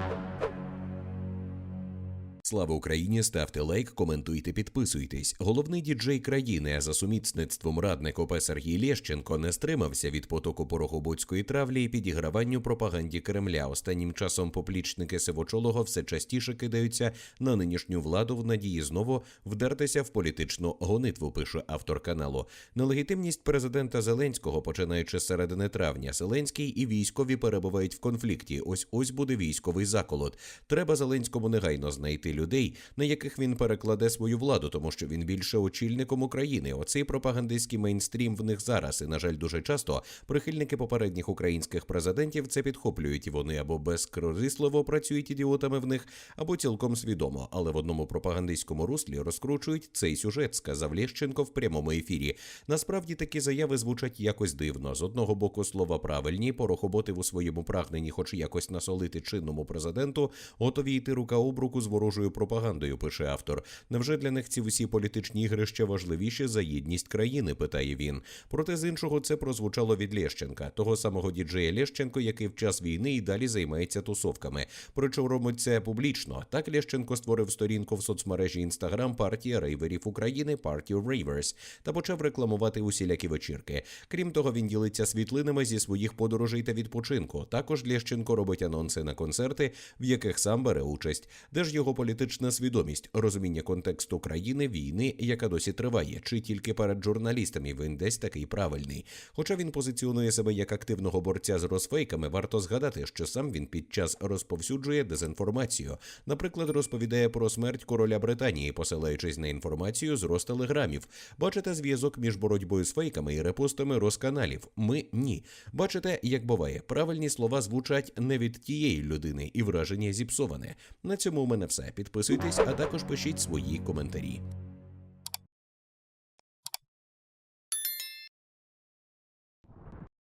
Thank you. Слава Україні! Ставте лайк, коментуйте, підписуйтесь. Головний діджей країни, а за сумісництвом радник ОП Сергій Лєщенко не стримався від потоку порохобудської травлі і підіграванню пропаганді Кремля. Останнім часом поплічники Сивочолого все частіше кидаються на нинішню владу в надії знову вдертися в політичну гонитву. Пише автор каналу. Нелегітимність президента Зеленського, починаючи з середини травня, Зеленський і військові перебувають в конфлікті. Ось ось буде військовий заколот. Треба Зеленському негайно знайти людей, на яких він перекладе свою владу, тому що він більше очільником України. Оцей пропагандистський мейнстрім в них зараз. І на жаль, дуже часто прихильники попередніх українських президентів це підхоплюють. і Вони або безкорисливо працюють ідіотами в них, або цілком свідомо. Але в одному пропагандистському руслі розкручують цей сюжет, сказав Лєщенко в прямому ефірі. Насправді такі заяви звучать якось дивно. З одного боку, слова правильні, порохоботи у своєму прагненні, хоч якось насолити чинному президенту, готові йти рука об руку з ворожою пропагандою, пише автор. Невже для них ці всі політичні ігри ще важливіші за єдність країни? питає він. Проте з іншого це прозвучало від Лєщенка, того самого діджея Лєщенко, який в час війни і далі займається тусовками. Причому робить це публічно. Так Лєщенко створив сторінку в соцмережі Інстаграм партія рейверів України Party Ravers та почав рекламувати усілякі вечірки. Крім того, він ділиться світлинами зі своїх подорожей та відпочинку. Також Лєщенко робить анонси на концерти, в яких сам бере участь. Де ж його політична свідомість, розуміння контексту країни, війни, яка досі триває, чи тільки перед журналістами він десь такий правильний. Хоча він позиціонує себе як активного борця з розфейками, варто згадати, що сам він під час розповсюджує дезінформацію. Наприклад, розповідає про смерть короля Британії, посилаючись на інформацію з розтелеграмів. Бачите зв'язок між боротьбою з фейками і репостами розканалів. Ми ні. Бачите, як буває, правильні слова звучать не від тієї людини, і враження зіпсоване. На цьому у мене все. Підписуйтесь, а також пишіть свої коментарі.